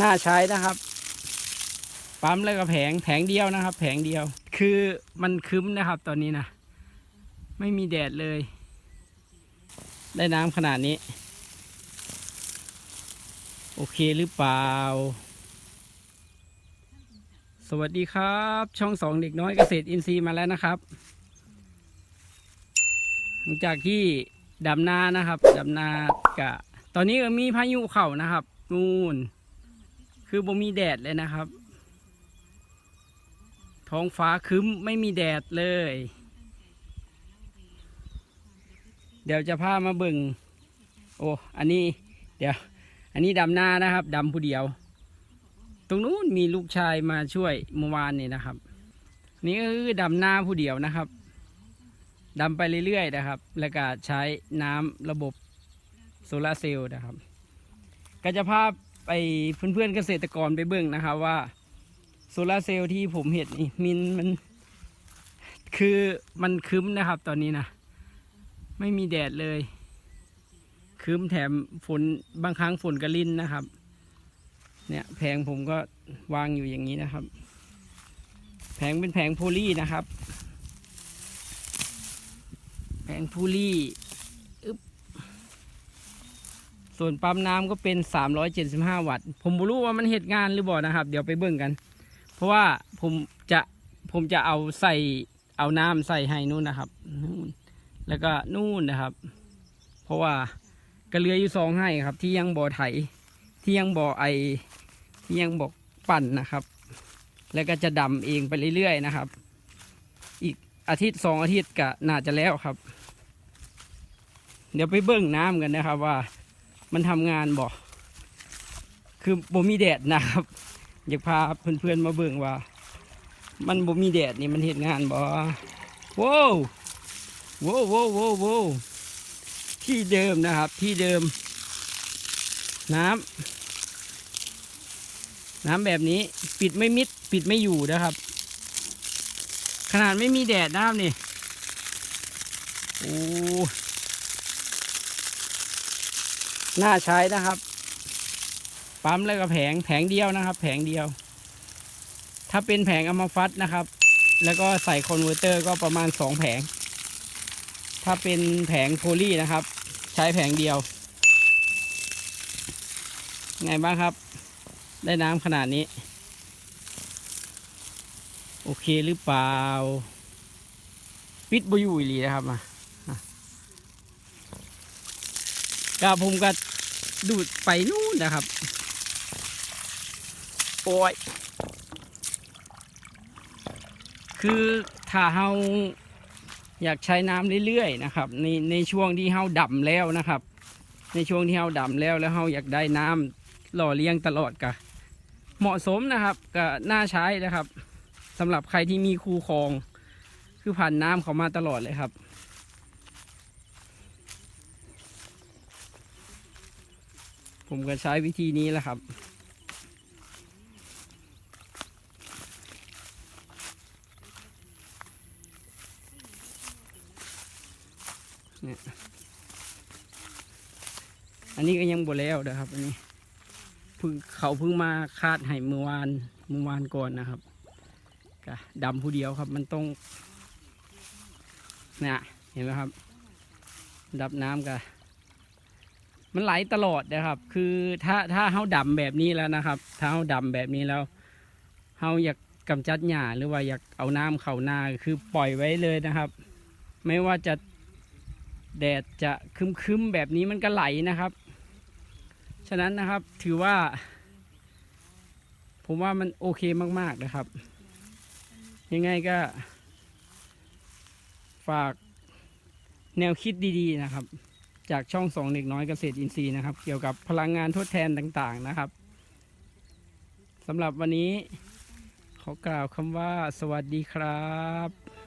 น่าใช้นะครับ ปั๊มแล้วก็แผงแผงเดียวนะครับ แผงเดียว คือมันคึ้มนะครับ ตอนนี้นะไม่มีแดดเลย ได้น้ำขนาดนี้ โอเคหรือเปล่า สวัสดีครับ ช่องสองเด็กน้อยเกษตรอินทรีย์มาแล้วนะครับ หลังจากที่ดำนานะครับดำนากะ ตอนนี้ก็มีพายุเข่านะครับ นู่น คือบ่มีแดดเลยนะครับ ท้องฟ้าครึ้มไม่มีแดดเลย เดี๋ยวจะพามาเบิ่ง โอ้ อันนี้ เดี๋ยว อันนี้ดำน้านะครับดำผู้เดียว ตรงนู้นมีลูกชายมาช่วยเมื่อวานนี่นะครับ นี่ก็คือดำน้าผู้เดียวนะครับดำไปเรื่อยๆนะครับ แล้วก็ใช้น้ำระบบโซลาร์เซลล์นะครับ ก็จะพา ไปเพื่อนๆเกษตรกรไปเบิ่งนะครับว่าโซลาร์เซลล์ที่ผมเห็นนี่มินมันคือมันครึ้มนะครับ ตอนนี้นะไม่มีแดดเลยครึ้มแถมฝนบางครั้งฝนกระลินนะครับ เนี่ยแผงผมก็วางอยู่อย่างนี้นะครับ แผงเป็นแผงโพลีนะครับ แผงโพลี่อึ๊บ ส่วนปั๊มน้ำก็เป็น 375 วัตต์ ผมไม่รู้ว่ามันเหตุงานหรือบ่นะครับ เดี๋ยวไปเบิ่งกัน เพราะว่าผมจะผมจะเอาใส่เอาน้ำใส่ให้นู่นนะครับนู่นแล้วก็นู่นนะครับ เพราะว่าก็เลืออยู่สองให้ครับ ที่ยังบ่อไถที่ยังบ่อไอที่ยังบอปั่นนะครับ แล้วก็จะดำเองไปเรื่อยๆนะครับ อีกอาทิตย์สองอาทิตย์ก็น่าจะแล้วครับ เดี๋ยวไปเบิ้งน้ำกันนะครับว่า มันทำงานบ่คือบ่มีแดดนะครับ อยากพาเพื่อนๆมาเบิ่งว่า มันบ่มีแดดนี่มันเห็นงานบ่ว้าวว้าวว้าวว้าวว้าวที่เดิมนะครับ ที่เดิม น้ำน้ำแบบนี้ปิดไม่มิด ปิดไม่อยู่นะครับ ขนาดไม่มีแดดนะครับนี่โอ้ น่าใช้นะครับ ปั๊มแล้วก็แผงแผงเดียวนะครับ แผงเดียว ถ้าเป็นแผงอัมฟัตนะครับ แล้วก็ใส่คอนเวอร์เตอร์ก็ประมาณสองแผง ถ้าเป็นแผงโพลีนะครับ ใช้แผงเดียว ไงบ้างครับ ได้น้ำขนาดนี้ โอเคหรือเปล่า ปิดบอยู่อีหลีนะครับมาอะ กาผมก็ดูดไปนู่นนะครับ โอ้ย คือถ้าเฮาอยากใช้น้ำเรื่อยๆนะครับ ในในช่วงที่เฮาดำแล้วนะครับ ในช่วงที่เฮาดำแล้วแล้วเฮาอยากได้น้ำหล่อเลี้ยงตลอดกะเหมาะสมนะครับก็น่าใช้นะครับสำหรับใครที่มีคูคลอง คือผ่านน้ำเขามาตลอดเลยครับ ผมก็ใช้วิธีนี้แหละครับ เนี่ย อันนี้ก็ยังบวแล้วนะครับ อันนี้เพิ่งเขาเพิ่งมาคาดให้เมื่อวานเมื่อวานก่อนนะครับก็ดำผู้เดียวครับ มันต้องเนี่ยเห็นไหมครับ ดับน้ำก็ มันไหลตลอดนะครับ คือถ้าถ้าเฮาดำแบบนี้แล้วนะครับ ถ้าเฮาดำแบบนี้แล้วเฮาอยากกำจัดหญ้าหรือว่าอยากเอาน้ำเข้านาคือปล่อยไว้เลยนะครับ ไม่ว่าจะแดดจะคึมๆแบบนี้มันก็ไหลนะครับ ฉะนั้นนะครับถือว่า ผมว่ามันโอเคมากๆนะครับ ยังไงก็ ฝากแนวคิดดีๆนะครับ จากช่องสองเด็กน้อยเกษตรอินทรีย์นะครับ เกี่ยวกับพลังงานทดแทนต่างๆนะครับสำหรับวันนี้ขอกล่าวคำว่าสวัสดีครับ